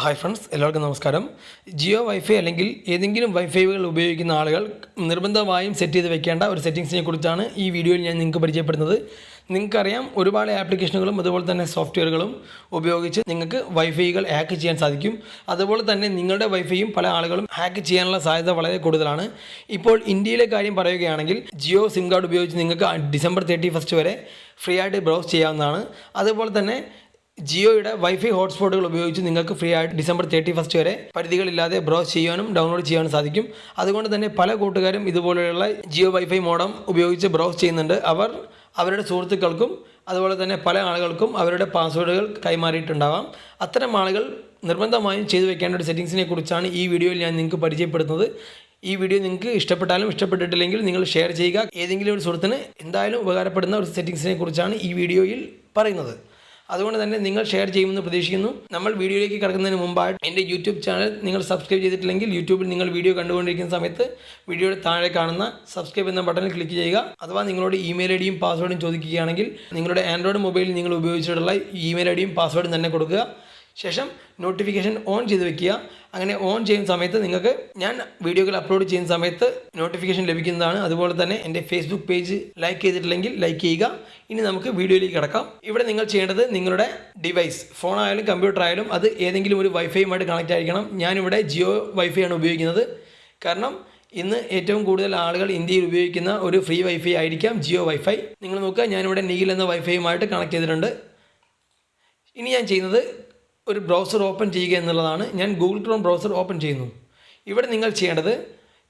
Hi friends എല്ലാവർക്കും നമസ്കാരം. Jio wifi അല്ലെങ്കിൽ ഏതെങ്കിലും വൈഫൈകൾ ഉപയോഗിക്കുന്ന ആളുകൾ നിർബന്ധമായും സെറ്റ് ചെയ്ത് വെക്കേണ്ട ഒരു സെറ്റിങ്സിനെ കുറിച്ചാണ് ഈ വീഡിയോയിൽ ഞാൻ നിങ്ങൾക്ക് പരിചയപ്പെടുന്നത്. നിങ്ങൾക്കറിയാം ഒരുപാട് ആപ്ലിക്കേഷനുകളും അതുപോലെ തന്നെ സോഫ്റ്റ്വെയറുകളും ഉപയോഗിച്ച് നിങ്ങൾക്ക് വൈഫൈകൾ ഹാക്ക് ചെയ്യാൻ സാധിക്കും. അതുപോലെ തന്നെ നിങ്ങളുടെ വൈഫൈയും പല ആളുകളും ഹാക്ക് ചെയ്യാനുള്ള സാധ്യത വളരെ കൂടുതലാണ്. ഇപ്പോൾ ഇന്ത്യയിലെ കാര്യം പറയുകയാണെങ്കിൽ ജിയോ സിം കാർഡ് ഉപയോഗിച്ച് നിങ്ങൾക്ക് ഡിസംബർ തേർട്ടി ഫസ്റ്റ് വരെ ഫ്രീ ആയിട്ട് ബ്രൗസ് ചെയ്യാവുന്നതാണ്. അതുപോലെ തന്നെ ജിയോയുടെ വൈഫൈ ഹോട്ട്സ്പോട്ടുകൾ ഉപയോഗിച്ച് നിങ്ങൾക്ക് ഫ്രീ ആയിട്ട് ഡിസംബർ തേർട്ടി ഫസ്റ്റ് വരെ പരിധികളില്ലാതെ ബ്രൗസ് ചെയ്യാനും ഡൗൺലോഡ് ചെയ്യാനും സാധിക്കും. അതുകൊണ്ട് തന്നെ പല കൂട്ടുകാരും ഇതുപോലെയുള്ള ജിയോ വൈഫൈ മോഡം ഉപയോഗിച്ച് ബ്രൗസ് ചെയ്യുന്നുണ്ട്. അവർ അവരുടെ സുഹൃത്തുക്കൾക്കും അതുപോലെ തന്നെ പല ആളുകൾക്കും അവരുടെ പാസ്വേഡുകൾ കൈമാറിയിട്ടുണ്ടാവാം. അത്തരം ആളുകൾ നിർബന്ധമായും ചെയ്തു വെക്കേണ്ട ഒരു സെറ്റിങ്സിനെ കുറിച്ചാണ് ഈ വീഡിയോയിൽ ഞാൻ നിങ്ങൾക്ക് പരിചയപ്പെടുത്തുന്നത്. ഈ വീഡിയോ നിങ്ങൾക്ക് ഇഷ്ടപ്പെട്ടാലും ഇഷ്ടപ്പെട്ടിട്ടില്ലെങ്കിൽ നിങ്ങൾ ഷെയർ ചെയ്യുക. ഏതെങ്കിലും ഒരു സുഹൃത്തിന് എന്തായാലും ഉപകാരപ്പെടുന്ന ഒരു സെറ്റിങ്സിനെ കുറിച്ചാണ് ഈ വീഡിയോയിൽ പറയുന്നത്. അതുകൊണ്ട് തന്നെ നിങ്ങൾ ഷെയർ ചെയ്യുമെന്ന് പ്രതീക്ഷിക്കുന്നു. നമ്മൾ വീഡിയോയിലേക്ക് കിടക്കുന്നതിന് മുമ്പായിട്ട് എന്റെ യൂട്യൂബ് ചാനൽ നിങ്ങൾ സബ്സ്ക്രൈബ് ചെയ്തിട്ടില്ലെങ്കിൽ യൂട്യൂബിൽ നിങ്ങൾ വീഡിയോ കണ്ടുകൊണ്ടിരിക്കുന്ന സമയത്ത് വീഡിയോയുടെ താഴെ കാണുന്ന സബ്സ്ക്രൈബ് എന്ന ബട്ടണിൽ ക്ലിക്ക് ചെയ്യുക. അഥവാ നിങ്ങളോട് ഇമെയിൽ ഐ ഡിയും പാസ്വേഡും ചോദിക്കുകയാണെങ്കിൽ നിങ്ങളുടെ ആൻഡ്രോയിഡ് മൊബൈലിൽ നിങ്ങൾ ഉപയോഗിച്ചിട്ടുള്ള ഇമെയിൽ ഐ ഡിയും പാസ്വേഡും തന്നെ കൊടുക്കുക. ശേഷം നോട്ടിഫിക്കേഷൻ ഓൺ ചെയ്ത് വെക്കുക. അങ്ങനെ ഓൺ ചെയ്യുന്ന സമയത്ത് നിങ്ങൾക്ക് ഞാൻ വീഡിയോകൾ അപ്ലോഡ് ചെയ്യുന്ന സമയത്ത് നോട്ടിഫിക്കേഷൻ ലഭിക്കുന്നതാണ്. അതുപോലെ തന്നെ എന്റെ ഫേസ്ബുക്ക് പേജ് ലൈക്ക് ചെയ്തിട്ടില്ലെങ്കിൽ ലൈക്ക് ചെയ്യുക. ഇനി നമുക്ക് വീഡിയോയിലേക്ക് കിടക്കാം. ഇവിടെ നിങ്ങൾ ചെയ്യേണ്ടത് നിങ്ങളുടെ ഡിവൈസ് ഫോണായാലും കമ്പ്യൂട്ടർ ആയാലും അത് ഏതെങ്കിലും ഒരു വൈഫൈയുമായിട്ട് കണക്റ്റ് ആയിരിക്കണം. ഞാനിവിടെ ജിയോ വൈഫൈ ആണ് ഉപയോഗിക്കുന്നത്. കാരണം ഇന്ന് ഏറ്റവും കൂടുതൽ ആളുകൾ ഇന്ത്യയിൽ ഉപയോഗിക്കുന്ന ഒരു ഫ്രീ വൈഫൈ ആയിരിക്കാം ജിയോ വൈഫൈ നിങ്ങൾ നോക്കുക ഞാനിവിടെ നീൽ എന്ന വൈഫൈയുമായിട്ട് കണക്ട് ചെയ്തിട്ടുണ്ട്. ഇനി ഞാൻ ചെയ്യുന്നത് ഒരു ബ്രൗസർ ഓപ്പൺ ചെയ്യുക എന്നുള്ളതാണ് ഞാൻ ഗൂഗിൾ ക്രോം ബ്രൗസർ ഓപ്പൺ ചെയ്യുന്നു. ഇവിടെ നിങ്ങൾ ചെയ്യേണ്ടത്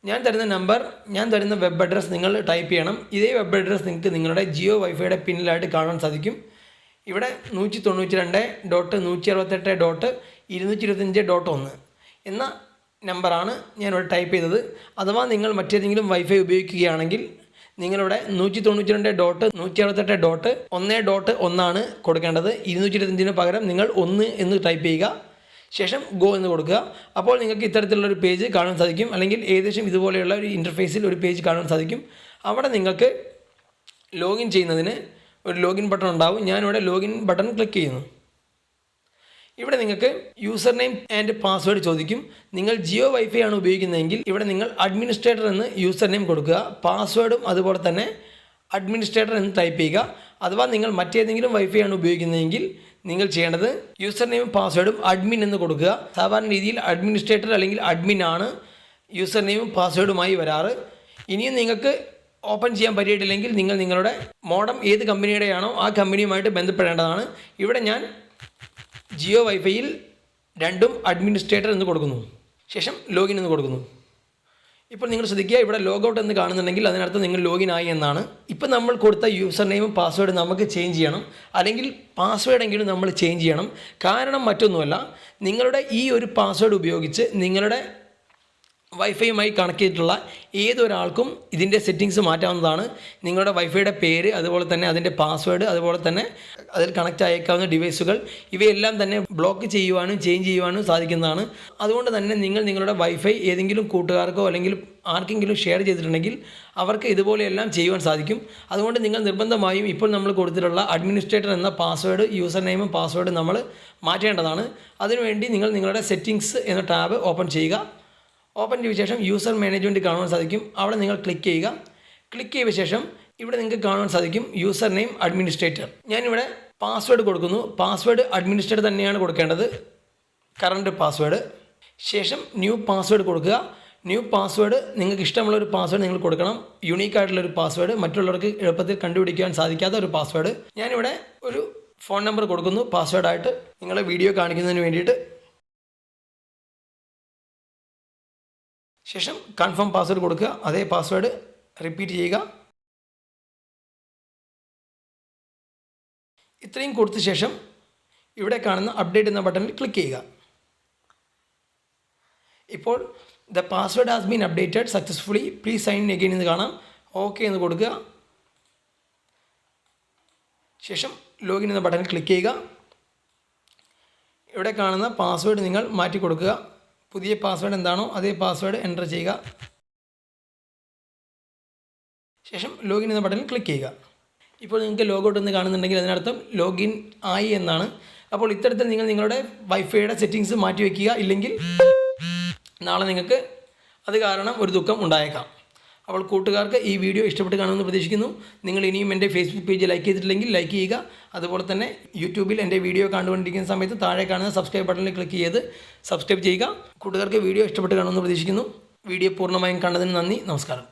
ഞാൻ തരുന്ന നമ്പർ ഞാൻ തരുന്ന വെബ് അഡ്രസ്സ് നിങ്ങൾ ടൈപ്പ് ചെയ്യണം. ഇതേ വെബ് അഡ്രസ്സ് നിങ്ങൾക്ക് നിങ്ങളുടെ ജിയോ വൈഫൈയുടെ പിന്നിലായിട്ട് കാണാൻ സാധിക്കും. ഇവിടെ നൂറ്റി തൊണ്ണൂറ്റി രണ്ട് ഡോട്ട് നൂറ്റി അറുപത്തെട്ട് ഡോട്ട് ഇരുന്നൂറ്റി ഇരുപത്തഞ്ച് ഡോട്ട് ഒന്ന് എന്ന നമ്പറാണ് ഞാനിവിടെ ടൈപ്പ് ചെയ്തത്. അഥവാ നിങ്ങൾ മറ്റേതെങ്കിലും വൈഫൈ ഉപയോഗിക്കുകയാണെങ്കിൽ നിങ്ങളിവിടെ നൂറ്റി തൊണ്ണൂറ്റി രണ്ട് ഡോട്ട് നൂറ്റി അറുപത്തെട്ട് ഡോട്ട് ഒന്ന് ഡോട്ട് ഒന്നാണ് കൊടുക്കേണ്ടത്. ഇരുന്നൂറ്റി ഇരുപത്തഞ്ചിന് പകരം നിങ്ങൾ ഒന്ന് എന്ന് ടൈപ്പ് ചെയ്യുക. ശേഷം ഗോ എന്ന് കൊടുക്കുക. അപ്പോൾ നിങ്ങൾക്ക് ഇത്തരത്തിലുള്ള ഒരു പേജ് കാണാൻ സാധിക്കും. അല്ലെങ്കിൽ ഏകദേശം ഇതുപോലെയുള്ള ഒരു ഇന്റർഫേസിൽ ഒരു പേജ് കാണാൻ സാധിക്കും. അവിടെ നിങ്ങൾക്ക് ലോഗിൻ ചെയ്യുന്നതിന് ഒരു ലോഗിൻ ബട്ടൺ ഉണ്ടാവും. ഞാനിവിടെ ലോഗിൻ ബട്ടൺ ക്ലിക്ക് ചെയ്യുന്നു. ഇവിടെ നിങ്ങൾക്ക് യൂസർ നെയിം ആൻഡ് പാസ്വേഡ് ചോദിക്കും. നിങ്ങൾ ജിയോ വൈഫൈ ആണ് ഉപയോഗിക്കുന്നതെങ്കിൽ ഇവിടെ നിങ്ങൾ അഡ്മിനിസ്ട്രേറ്റർ എന്ന് യൂസർ നെയിം കൊടുക്കുക. പാസ്വേഡും അതുപോലെ തന്നെ അഡ്മിനിസ്ട്രേറ്റർ എന്ന് ടൈപ്പ് ചെയ്യുക. അഥവാ നിങ്ങൾ മറ്റേതെങ്കിലും വൈഫൈ ആണ് ഉപയോഗിക്കുന്നതെങ്കിൽ നിങ്ങൾ ചെയ്യേണ്ടത് യൂസർ നെയിമും പാസ്വേഡും അഡ്മിൻ എന്ന് കൊടുക്കുക. സാധാരണ രീതിയിൽ അഡ്മിനിസ്ട്രേറ്റർ അല്ലെങ്കിൽ അഡ്മിൻ ആണ് യൂസർ നെയിമും പാസ്വേഡുമായി വരാറ്. ഇനിയും നിങ്ങൾക്ക് ഓപ്പൺ ചെയ്യാൻ പറ്റിയിട്ടില്ലെങ്കിൽ നിങ്ങൾ നിങ്ങളുടെ മോഡം ഏത് കമ്പനിയുടെയാണോ ആ കമ്പനിയുമായിട്ട് ബന്ധപ്പെടേണ്ടതാണ്. ഇവിടെ ഞാൻ ജിയോ വൈഫൈയിൽ രണ്ടും അഡ്മിനിസ്ട്രേറ്റർ എന്ന് കൊടുക്കുന്നു. ശേഷം ലോഗിൻ എന്ന് കൊടുക്കുന്നു. ഇപ്പോൾ നിങ്ങൾ ശ്രദ്ധിക്കുക ഇവിടെ ലോഗൗട്ട് എന്ന് കാണുന്നുണ്ടെങ്കിൽ അതിനർത്ഥം നിങ്ങൾ ലോഗിൻ ആയി എന്നാണ്. ഇപ്പോൾ നമ്മൾ കൊടുത്ത യൂസർ നെയിമും പാസ്വേഡും നമുക്ക് ചേഞ്ച് ചെയ്യണം. അല്ലെങ്കിൽ പാസ്വേഡെങ്കിലും നമ്മൾ ചേഞ്ച് ചെയ്യണം. കാരണം മറ്റൊന്നുമല്ല നിങ്ങളുടെ ഈ ഒരു പാസ്വേഡ് ഉപയോഗിച്ച് നിങ്ങളുടെ വൈഫൈയുമായി കണക്ട് ചെയ്തിട്ടുള്ള ഏതൊരാൾക്കും ഇതിന്റെ സെറ്റിങ്സ് മാറ്റാവുന്നതാണ്. നിങ്ങളുടെ വൈഫൈയുടെ പേര് അതുപോലെ തന്നെ അതിന്റെ പാസ്വേഡ് അതുപോലെ തന്നെ അതിൽ കണക്റ്റ് അയക്കാവുന്ന ഡിവൈസുകൾ ഇവയെല്ലാം തന്നെ ബ്ലോക്ക് ചെയ്യുവാനും ചേഞ്ച് ചെയ്യുവാനും സാധിക്കുന്നതാണ്. അതുകൊണ്ട് തന്നെ നിങ്ങൾ നിങ്ങളുടെ വൈഫൈ ഏതെങ്കിലും കൂട്ടുകാർക്കോ അല്ലെങ്കിൽ ആർക്കെങ്കിലും ഷെയർ ചെയ്തിട്ടുണ്ടെങ്കിൽ അവർക്ക് ഇതുപോലെയെല്ലാം ചെയ്യുവാൻ സാധിക്കും. അതുകൊണ്ട് നിങ്ങൾ നിർബന്ധമായും ഇപ്പോൾ നമ്മൾ കൊടുത്തിട്ടുള്ള അഡ്മിനിസ്ട്രേറ്റർ എന്ന പാസ്വേഡ് യൂസർ നെയിമും പാസ്വേഡും നമ്മൾ മാറ്റേണ്ടതാണ്. അതിനുവേണ്ടി നിങ്ങൾ നിങ്ങളുടെ സെറ്റിങ്സ് എന്ന ടാബ് ഓപ്പൺ ചെയ്യുക. ഓപ്പൺ ചെയ്ത ശേഷം യൂസർ മാനേജ്മെന്റ് കാണുവാൻ സാധിക്കും. അവിടെ നിങ്ങൾ ക്ലിക്ക് ചെയ്യുക. ക്ലിക്ക് ചെയ്ത ശേഷം ഇവിടെ നിങ്ങൾക്ക് കാണുവാൻ സാധിക്കും യൂസർ നെയിം അഡ്മിനിസ്ട്രേറ്റർ ഞാനിവിടെ പാസ്വേഡ് കൊടുക്കുന്നു. പാസ്വേഡ് അഡ്മിനിസ്ട്രേറ്റർ തന്നെയാണ് കൊടുക്കേണ്ടത്. കറണ്ട് പാസ്വേഡ് ശേഷം ന്യൂ പാസ്വേഡ് കൊടുക്കുക. ന്യൂ പാസ്വേഡ് നിങ്ങൾക്ക് ഇഷ്ടമുള്ള ഒരു പാസ്വേഡ് നിങ്ങൾ കൊടുക്കണം. യുണീക്ക് ആയിട്ടുള്ള ഒരു പാസ്വേഡ് മറ്റുള്ളവർക്ക് എളുപ്പത്തിൽ കണ്ടുപിടിക്കാൻ സാധിക്കാത്ത ഒരു പാസ്വേഡ് ഞാനിവിടെ ഒരു ഫോൺ നമ്പർ കൊടുക്കുന്നു. പാസ്വേഡായിട്ട് നിങ്ങളെ വീഡിയോ കാണിക്കുന്നതിന് വേണ്ടിയിട്ട് ശേഷം കൺഫേം പാസ്വേഡ് കൊടുക്കുക. അതേ പാസ്വേഡ് റിപ്പീറ്റ് ചെയ്യുക. ഇത്രയും കൊടുത്ത ശേഷം ഇവിടെ കാണുന്ന അപ്ഡേറ്റ് എന്ന ബട്ടണിൽ ക്ലിക്ക് ചെയ്യുക. ഇപ്പോൾ the password has been updated successfully please sign in again എന്ന് കാണാം. ഓക്കെ എന്ന് കൊടുക്കുക. ശേഷം ലോഗിൻ എന്ന ബട്ടണിൽ ക്ലിക്ക് ചെയ്യുക. ഇവിടെ കാണുന്ന പാസ്വേഡ് നിങ്ങൾ മാറ്റി കൊടുക്കുക. പുതിയ പാസ്വേഡ് എന്താണോ അതേ പാസ്വേഡ് എന്റർ ചെയ്യുക. ശേഷം ലോഗിൻ എന്ന ബട്ടണിൽ ക്ലിക്ക് ചെയ്യുക. ഇപ്പോൾ നിങ്ങൾക്ക് ലോഗൗട്ട് എന്ന് കാണുന്നുണ്ടെങ്കിൽ അതിനർത്ഥം ലോഗിൻ ആയി എന്നാണ്. അപ്പോൾ ഇത്തരത്തിൽ നിങ്ങൾ നിങ്ങളുടെ വൈഫൈയുടെ സെറ്റിങ്സ് മാറ്റി വയ്ക്കുക. ഇല്ലെങ്കിൽ നാളെ നിങ്ങൾക്ക് അത് കാരണം ഒരു ദുഃഖം ഉണ്ടായേക്കാം. അപ്പോൾ കൂട്ടുകാർക്ക് ഈ വീഡിയോ ഇഷ്ടപ്പെട്ട് കാണുമെന്ന് പ്രതീക്ഷിക്കുന്നു. നിങ്ങൾ ഇനിയും എന്റെ ഫേസ്ബുക്ക് പേജ് ലൈക്ക് ചെയ്തിട്ടില്ലെങ്കിൽ ലൈക്ക് ചെയ്യുക. അതുപോലെ തന്നെ യൂട്യൂബിൽ എന്റെ വീഡിയോ കണ്ടുകൊണ്ടിരിക്കുന്ന സമയത്ത് താഴെ കാണുന്ന സബ്സ്ക്രൈബ് ബട്ടണിൽ ക്ലിക്ക് ചെയ്ത് സബ്സ്ക്രൈബ് ചെയ്യുക. കൂട്ടുകാർക്ക് വീഡിയോ ഇഷ്ടപ്പെട്ട് കാണുമെന്ന് പ്രതീക്ഷിക്കുന്നു. വീഡിയോ പൂർണമായും കണ്ടതിന് നന്ദി. നമസ്കാരം.